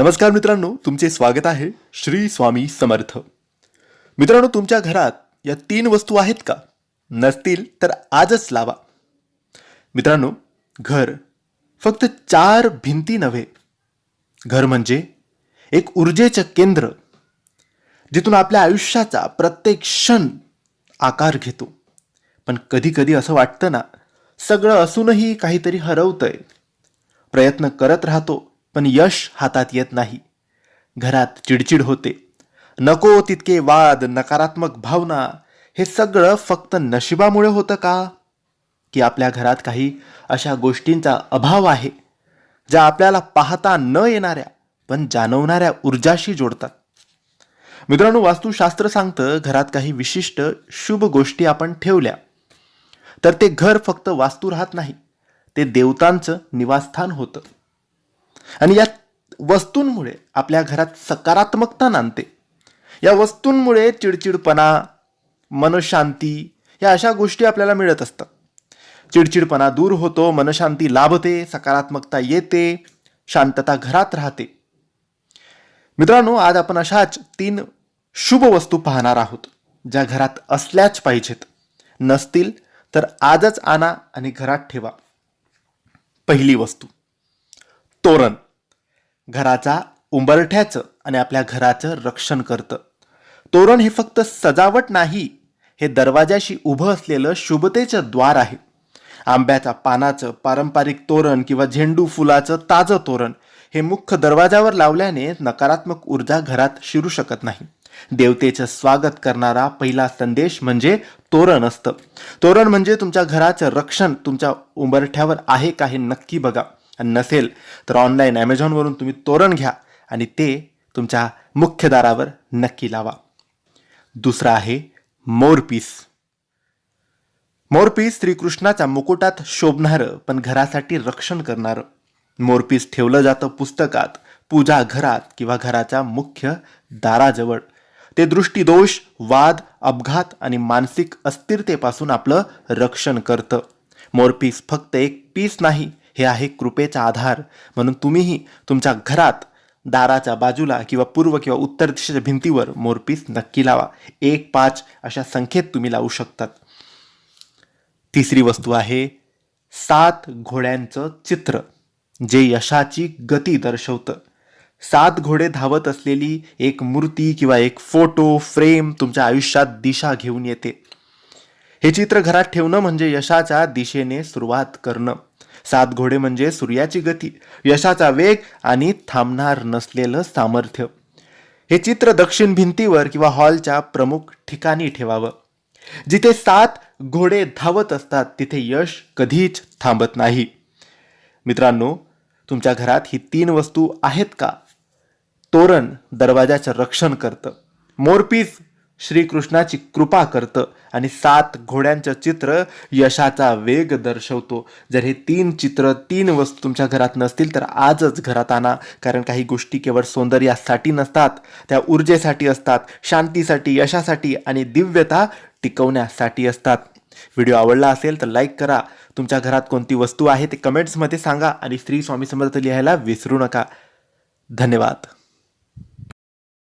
नमस्कार मित्रांनो तुमचे स्वागत आहे श्री स्वामी समर्थ. मित्रांनो तुमच्या घरात या तीन वस्तू आहेत का? नसतील तर आजच लावा. मित्रांनो घर फक्त चार भिंती नव्हे. घर म्हणजे एक ऊर्जेचं केंद्र जिथून आपल्या आयुष्याचा प्रत्येक क्षण आकार घेतो. पण कधी कधी असं वाटतं ना सगळं असूनही काहीतरी हरवतंय. प्रयत्न करत राहतो पण यश हातात येत नाही. घरात चिडचिड होते. नको तितके वाद नकारात्मक भावना हे सगळं फक्त नशिबामुळे होतं का? की आपल्या घरात काही अशा गोष्टींचा अभाव आहे ज्या आपल्याला पाहता न येणाऱ्या पण जाणवणाऱ्या ऊर्जाशी जोडतात. मित्रांनो वास्तुशास्त्र सांगतं घरात काही विशिष्ट शुभ गोष्टी आपण ठेवल्या तर ते घर फक्त वास्तू राहत नाही ते देवतांचं निवासस्थान होतं. आणि या वस्तूंमुळे आपल्या घरात सकारात्मकता नांदते. या वस्तूंमुळे चिडचिडपणा मनशांती या अशा गोष्टी आपल्याला मिळत असतात. चिडचिडपणा दूर होतो मनशांती लाभते सकारात्मकता येते शांतता घरात राहते. मित्रांनो आज आपण अशाच तीन शुभ वस्तू पाहणार आहोत ज्या घरात असल्याच पाहिजेत. नसतील तर आजच आणा आणि घरात ठेवा. पहिली वस्तू. तोरण. घराचा उंबरठ्याचं आणि आपल्या घराचं रक्षण करतं. तोरण हे फक्त सजावट नाही हे दरवाजाशी उभं असलेलं शुभतेचं द्वार आहे. आंब्याच्या पानाचं पारंपरिक तोरण किंवा झेंडू फुलाचं ताजं तोरण हे मुख्य दरवाजावर लावल्याने नकारात्मक ऊर्जा घरात शिरू शकत नाही. देवतेचं स्वागत करणारा पहिला संदेश म्हणजे तोरण असतं. तोरण म्हणजे तुमच्या घराचं रक्षण तुमच्या उंबरठ्यावर आहे का हे नक्की बघा. आणि नसेल तर ऑनलाईन ॲमेझॉनवरून तुम्ही तोरण घ्या आणि ते तुमच्या मुख्य दारावर नक्की लावा. दुसरा आहे मोरपीस मोरपीस श्रीकृष्णाच्या मुकुटात शोभणारं पण घरासाठी रक्षण करणारं. मोरपीस ठेवलं जातं पुस्तकात पूजा घरात किंवा घराच्या मुख्य दाराजवळ. ते दृष्टीदोष वाद अपघात आणि मानसिक अस्थिरतेपासून आपलं रक्षण करतं. मोरपीस फक्त एक पीस नाही हे आहे कृपेचा आधार. म्हणून तुम्हीही तुमच्या घरात दाराच्या बाजूला किंवा पूर्व किंवा उत्तर दिशेच्या भिंतीवर मोरपीस नक्की लावा. एक पाच अशा संख्येत तुम्ही लावू शकतात. तिसरी वस्तू आहे सात घोड्यांचं चित्र जे यशाची गती दर्शवतं. सात घोडे धावत असलेली एक मूर्ती किंवा एक फोटो फ्रेम तुमच्या आयुष्यात दिशा घेऊन येते. हे चित्र घरात ठेवणं म्हणजे यशाच्या दिशेने सुरुवात करणं. सात घोडे म्हणजे सूर्याची गती यशाचा वेग आणि थांबणार नसलेलं सामर्थ्य. हे चित्र दक्षिण भिंतीवर किंवा हॉलच्या प्रमुख ठिकाणी ठेवावं. जिथे सात घोडे धावत असतात तिथे यश कधीच थांबत नाही. मित्रांनो तुमच्या घरात ही तीन वस्तू आहेत का? तोरण दरवाजाचं रक्षण करतं. मोरपीस श्रीकृष्णाची कृपा करतं आणि सात घोड्यांचं चित्र यशाचा वेग दर्शवतो. जर हे तीन चित्र तीन वस्तू तुमच्या घरात नसतील तर आजच घरात आणा. कारण काही गोष्टी केवळ सौंदर्यासाठी नसतात त्या ऊर्जेसाठी असतात शांतीसाठी यशासाठी आणि दिव्यता टिकवण्यासाठी असतात. व्हिडिओ आवडला असेल तर लाईक करा. तुमच्या घरात कोणती वस्तू आहे ते कमेंट्समध्ये सांगा आणि श्री स्वामी समर्थ लिहायला विसरू नका. धन्यवाद.